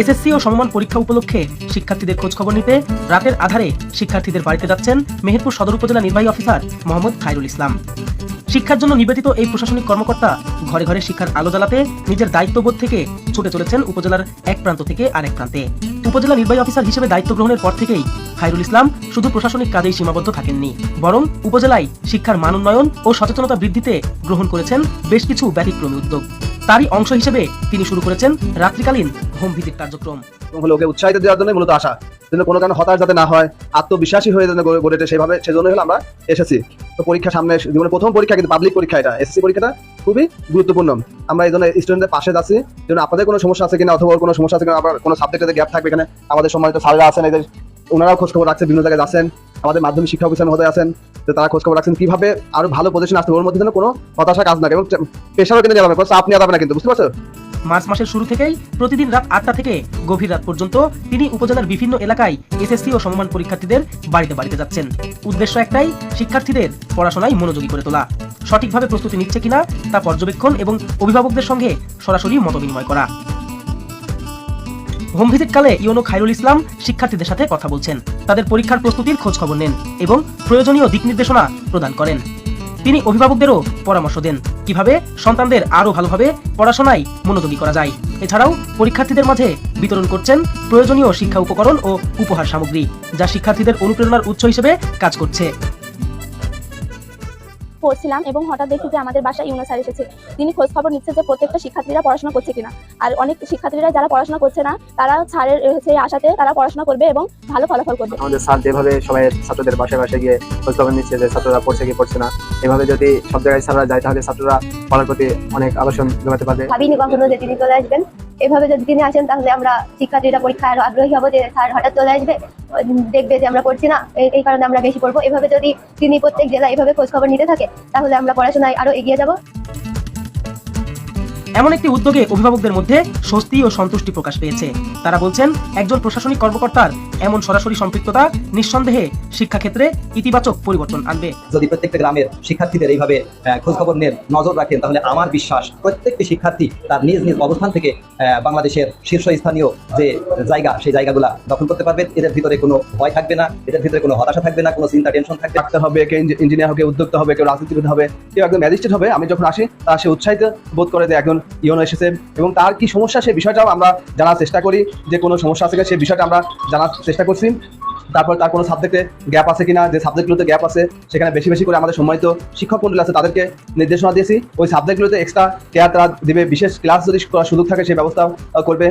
SSC ও সমমান পরীক্ষা উপলক্ষে শিক্ষার্থীদের খোঁজ খবর নিতে রাতের আধারে শিক্ষার্থীদের বাড়িতে যাচ্ছেন মেহেরপুর সদর উপজেলা নির্বাহী অফিসার মোহাম্মদ খায়রুল ইসলাম। শিক্ষার জন্য নিবেদিত এই প্রশাসনিক কর্মকর্তা ঘরে ঘরে শিক্ষার আলো জ্বালাতে নিজের দায়িত্ববোধ থেকে ছুটে চলেছেন উপজেলার এক প্রান্ত থেকে আরেক প্রান্তে। উপজেলা নির্বাহী অফিসার হিসেবে দায়িত্ব গ্রহণের পর থেকেই খায়রুল ইসলাম শুধু প্রশাসনিক কাজেই সীমাবদ্ধ থাকেননি, বরং উপজেলায় শিক্ষার মান উন্নয়ন ও সচেতনতা বৃদ্ধিতে গ্রহণ করেছেন বেশ কিছু ব্যতিক্রমী উদ্যোগ। তারই অংশ হিসেবে তিনি শুরু করেছেন রাত্রিকালীন হোম ভিজিট কার্যক্রম হলো উৎসাহিত দেওয়ার জন্য মূলত আসা যেন কোনো কারণে হতাশ যাতে না হয়, আত্মবিশ্বাসী হয়ে যেন গড়ে ওঠে সেভাবে সেজন্য হলো আমরা এসেছি। তো পরীক্ষা সামনে জীবনের প্রথম পরীক্ষা কিন্তু পাবলিক পরীক্ষা এটা। এসএসসি পরীক্ষাটা খুবই গুরুত্বপূর্ণ। আমরা এই জন্য স্টুডেন্টদের পাশে যাচ্ছি। যেন আপনাদের কোনো সমস্যা আছে কিনা অথবা কোনো সমস্যা আছে কিনা, আবার কোনো সাবজেক্টে গ্যাপ থাকবে এখানে আমাদের সম্মানিত স্যাররা আছেন, এদের ওনারাও খোঁজ খবর রাখছেন বিভিন্ন জায়গায় যাচ্ছেন। আমাদের মাধ্যমিক শিক্ষা অফিসার মহোদয় আছেন। তো তারা খোঁজ খবর রাখছেন, কীভাবে আরও ভালো পজিশন আসতে ওর মধ্যে যেন কোনো হতাশা কাজ না এবং পেশারও কিন্তু যাবে কোনো চাপ নেওয়া কিন্তু, বুঝতে পারছ? মার্চ মাসের শুরু থেকেই প্রতিদিন রাত আটটা থেকে গভীর রাত পর্যন্ত তিনি উপজেলার বিভিন্ন এলাকায় এসএসসি ও সমমান পরীক্ষার্থীদের বাড়িতে বাড়িতে যাচ্ছেন। উদ্দেশ্য একটাই, শিক্ষার্থীদের পড়াশোনায় মনোযোগী করে তোলা। সঠিকভাবে প্রস্তুতি নিচ্ছে কিনা তা পর্যবেক্ষণ এবং অভিভাবকদের সঙ্গে সরাসরি মতবিনিময় করা। হোম ভিজিটকালে ইওনো খায়রুল ইসলাম শিক্ষার্থীদের সাথে কথা বলছেন। তাদের পরীক্ষার প্রস্তুতির খোঁজ খবর নেন এবং প্রয়োজনীয় দিক নির্দেশনা প্রদান করেন। তিনি অভিভাবকদেরও পরামর্শ দেন কীভাবে সন্তানদের আরও ভালোভাবে পড়াশোনায় মনোযোগী করা যায়। এছাড়াও পরীক্ষার্থীদের মাঝে বিতরণ করছেন প্রয়োজনীয় শিক্ষা উপকরণ ও উপহার সামগ্রী, যা শিক্ষার্থীদের অনুপ্রেরণার উৎস হিসেবে কাজ করছে। পড়ছিলাম এবং হঠাৎ দেখি যে আমাদের বাসায় ইউনো স্যার এসেছে। তিনি খোঁজ খবর নিচ্ছে যে প্রত্যেকটা শিক্ষার্থীরা পড়াশোনা করছে কিনা। আর অনেক শিক্ষার্থীরা যারা পড়াশোনা করছে না তারা স্যারের সেই আশাতে তারা পড়াশোনা করবে এবং ভালো ফলাফল করবে। আমাদের স্যার যেভাবে সবাই ছাত্রদের বাসায় বাসায় গিয়ে খোঁজ খবর নিচ্ছে যে ছাত্ররা পড়ছে কি পড়ছে না এভাবে যদি সব জায়গায় স্যাররা যায় তাহলে ছাত্ররা পড়ার প্রতি অনেক আকর্ষণ জমাতে পারবে। ভাবিনি কখনো যে তিনি চলে আসবেন। এভাবে যদি তিনি আসেন তাহলে আমরা শিক্ষার্থীরা পরীক্ষায় আরও আগ্রহী হব যে স্যার হঠাৎ চলে আসবে। দেখবে যে আমরা করছি না এই- কারণে আমরা বেশি পড়ব। এভাবে যদি তিনি প্রত্যেক জেলায় এভাবে খোঁজখবর নিতে থাকে, তাহলে আমরা পড়াশোনায় আরও এগিয়ে যাব। এমন একটি উদ্যোগে অভিভাবকদের মধ্যে স্বস্তি ও সন্তুষ্টি প্রকাশ পেয়েছে। তারা বলছেন একজন প্রশাসনিক কর্মকর্তার এমন সরাসরি সম্পৃক্ততা নিঃসন্দেহে শিক্ষাক্ষেত্রে ইতিবাচক পরিবর্তন আনবে। যদি প্রত্যেকটা গ্রামের শিক্ষার্থীদের এইভাবে খোঁজখবর নেন নজর রাখেন তাহলে আমার বিশ্বাস প্রত্যেকটি শিক্ষার্থী তার নিজ নিজ অবস্থান থেকে বাংলাদেশের শীর্ষস্থানীয় যে জায়গা সেই জায়গাগুলা দখল করতে পারবেন। এদের ভিতরে কোনো ভয় থাকবে না এদের ভিতরে কোনো হতাশা থাকবে না কোনো চিন্তা টেনশন থাকবে না। ডাক্তার হবে কেউ ইঞ্জিনিয়ার হবে উদ্যোক্তা হবে কেউ রাজনীতিবিদ হবে কেউ একজন ম্যাজিস্ট্রেট হবে আমি যখন আসি তার সে উৎসাহিত বোধ করে যে একজন ইয়নো এসেছে এবং তার কি সমস্যা সেই বিষয়টাও আমরা জানার চেষ্টা করি যে কোনো সমস্যা আছে সেই বিষয়টা আমরা জানার চেষ্টা করছি। তারপর তার কোনো সাবজেক্টে গ্যাপ আছে কিনা, যে সাবজেক্টগুলোতে গ্যাপ আছে, সেখানে বেশি বেশি করে আমাদের সম্মানিত শিক্ষক মন্ডল আছে, তাদেরকে নির্দেশনা দিয়েছি। ওই সাবজেক্টগুলোতে এক্সট্রা কেয়ার তারা দিবে, বিশেষ ক্লাস যদি করার সুযোগ থাকে সেই ব্যবস্থা করবে।